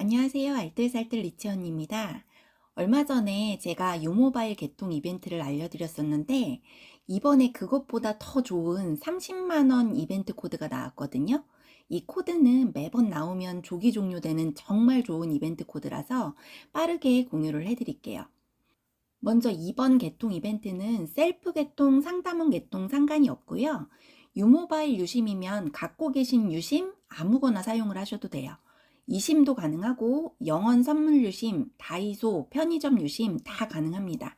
안녕하세요. 알뜰살뜰 리치언입니다. 얼마 전에 제가 유모바일 개통 이벤트를 알려드렸었는데, 이번에 그것보다 더 좋은 30만원 이벤트 코드가 나왔거든요. 이 코드는 매번 나오면 조기 종료되는 정말 좋은 이벤트 코드라서 빠르게 공유를 해드릴게요. 먼저 이번 개통 이벤트는 셀프 개통, 상담원 개통 상관이 없고요. 유모바일 유심이면 갖고 계신 유심 아무거나 사용을 하셔도 돼요. 이심도 가능하고 영원 선물 유심, 다이소, 편의점 유심 다 가능합니다.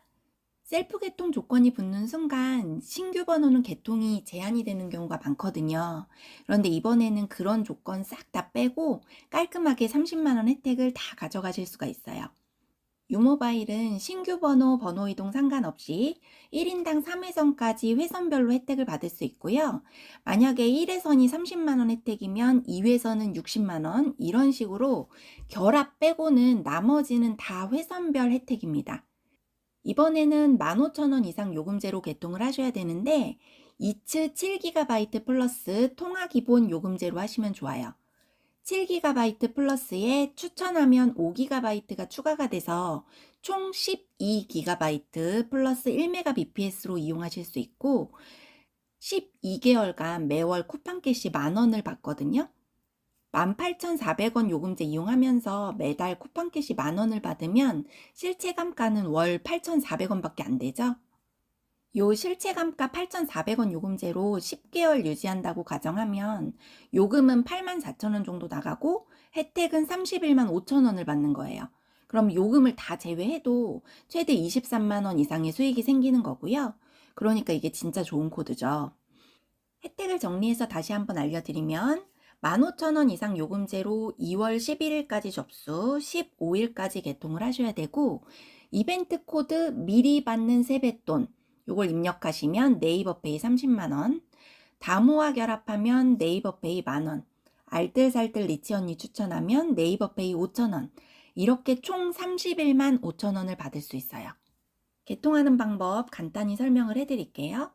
셀프 개통 조건이 붙는 순간 신규 번호는 개통이 제한이 되는 경우가 많거든요. 그런데 이번에는 그런 조건 싹 다 빼고 깔끔하게 30만원 혜택을 다 가져가실 수가 있어요. 유모바일은 신규 번호, 번호 이동 상관없이 1인당 3회선까지 회선별로 혜택을 받을 수 있고요. 만약에 1회선이 30만원 혜택이면 2회선은 60만원 이런 식으로 결합 빼고는 나머지는 다 회선별 혜택입니다. 이번에는 15,000원 이상 요금제로 개통을 하셔야 되는데 2츠 7GB 플러스 통화 기본 요금제로 하시면 좋아요. 7GB 플러스에 추천하면 5GB가 추가가 돼서 총 12GB 플러스 1Mbps로 이용하실 수 있고 12개월간 매월 쿠팡 캐시 만원을 받거든요. 18,400원 요금제 이용하면서 매달 쿠팡 캐시 만원을 받으면 실체 감가는 월 8,400원밖에 안 되죠. 요 실체 감가 8,400원 요금제로 10개월 유지한다고 가정하면 요금은 84,000원 정도 나가고 혜택은 31만 5천원을 받는 거예요. 그럼 요금을 다 제외해도 최대 23만원 이상의 수익이 생기는 거고요. 그러니까 이게 진짜 좋은 코드죠. 혜택을 정리해서 다시 한번 알려드리면 15,000원 이상 요금제로 2월 11일까지 접수, 15일까지 개통을 하셔야 되고 이벤트 코드 미리 받는 세뱃돈 요걸 입력하시면 네이버페이 30만원, 다모와 결합하면 네이버페이 만원, 알뜰살뜰 리치 언니 추천하면 네이버페이 5천원, 이렇게 총 31만 5천원을 받을 수 있어요. 개통하는 방법 간단히 설명을 해드릴게요.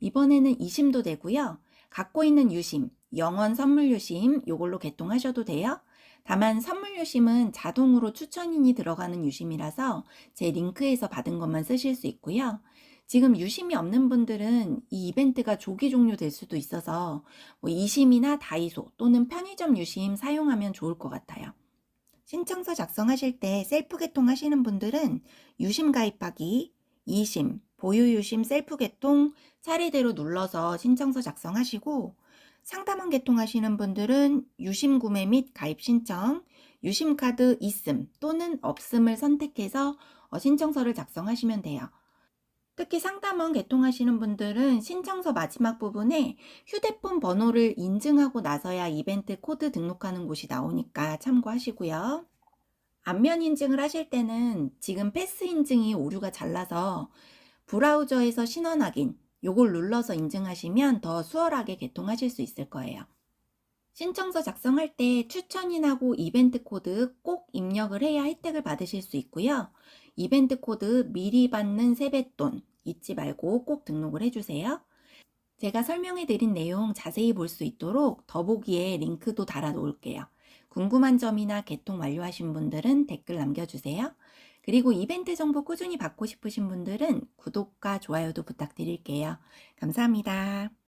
이번에는 이심도 되고요. 갖고 있는 유심, 영원 선물 유심 요걸로 개통하셔도 돼요. 다만 선물 유심은 자동으로 추천인이 들어가는 유심이라서 제 링크에서 받은 것만 쓰실 수 있고요. 지금 유심이 없는 분들은 이 이벤트가 조기 종료될 수도 있어서 뭐 이심이나 다이소 또는 편의점 유심 사용하면 좋을 것 같아요. 신청서 작성하실 때 셀프 개통하시는 분들은 유심 가입하기, 이심, 보유 유심 셀프 개통 차례대로 눌러서 신청서 작성하시고 상담원 개통하시는 분들은 유심 구매 및 가입 신청, 유심 카드 있음 또는 없음을 선택해서 어, 신청서를 작성하시면 돼요. 특히 상담원 개통하시는 분들은 신청서 마지막 부분에 휴대폰 번호를 인증하고 나서야 이벤트 코드 등록하는 곳이 나오니까 참고하시고요. 안면 인증을 하실 때는 지금 패스 인증이 오류가 잘 나서 브라우저에서 신원 확인, 요걸 눌러서 인증하시면 더 수월하게 개통하실 수 있을 거예요. 신청서 작성할 때 추천인하고 이벤트 코드 꼭 입력을 해야 혜택을 받으실 수 있고요. 이벤트 코드 미리 받는 세뱃돈 잊지 말고 꼭 등록을 해주세요. 제가 설명해 드린 내용 자세히 볼 수 있도록 더보기에 링크도 달아 놓을게요. 궁금한 점이나 개통 완료하신 분들은 댓글 남겨주세요. 그리고 이벤트 정보 꾸준히 받고 싶으신 분들은 구독과 좋아요도 부탁드릴게요. 감사합니다.